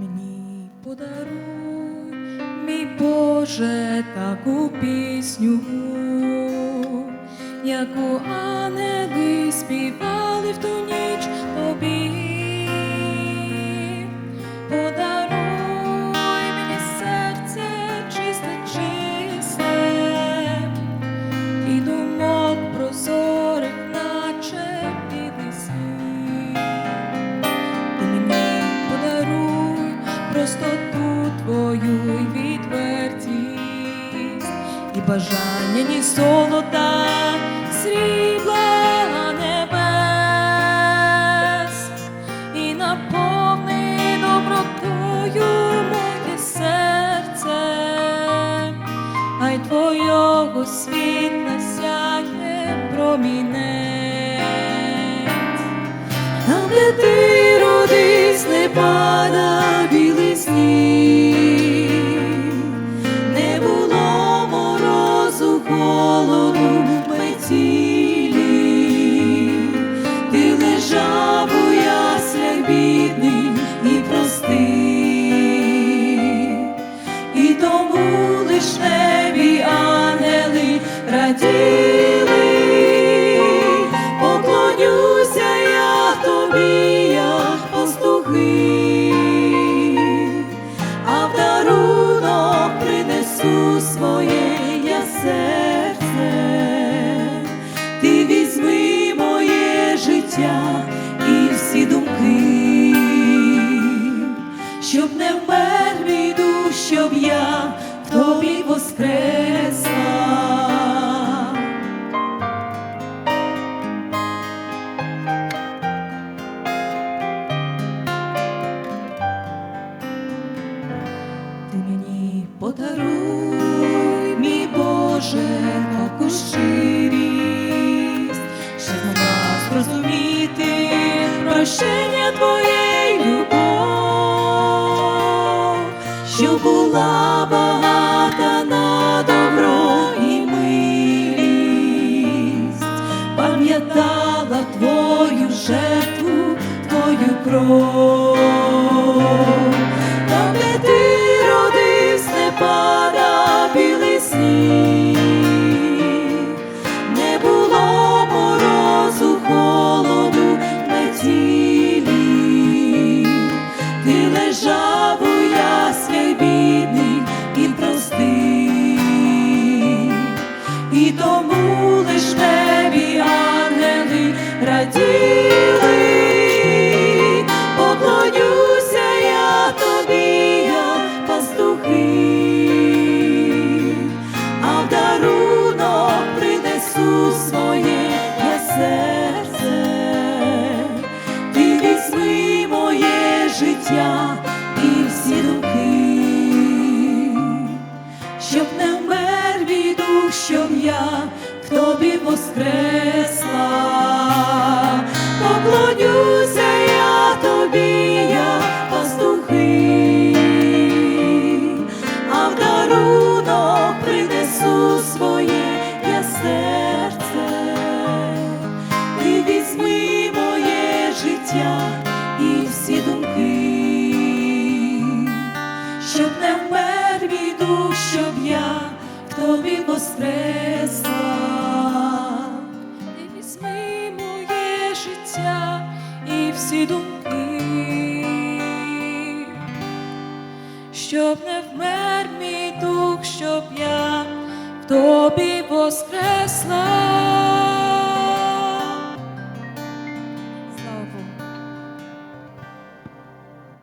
Мені подаруй, мій Боже, таку пісню, яку ангели співали в ту простоту твою й відвертість, і бажання ні золота, срібла небес, і наповни добротою моє серце, хай твого світла сяє промінець. Бідний і простий, і тому лиш небі ангели раділи, поклонюся я тобі, як пастухи, а в принесу своє я серце, ти візьми моє життя подаруй, мій Боже, таку щирість, щоб змогла зрозуміти прощення твоєї любов, що була багата на добро і милість, пам'ятала твою жертву, твою кров. Не було морозу, холоду метілі, ти лежав у бідний і простий, і тому своє серце, ти візьми моє життя і всі думки, щоб не вмер мій дух, щоб я в тобі воскресла, життя і всі думки, щоб не вмер мій дух, щоб я в тобі воскресла. Ти візьми моє життя і всі думки, щоб не вмер мій дух, щоб я в тобі воскресла.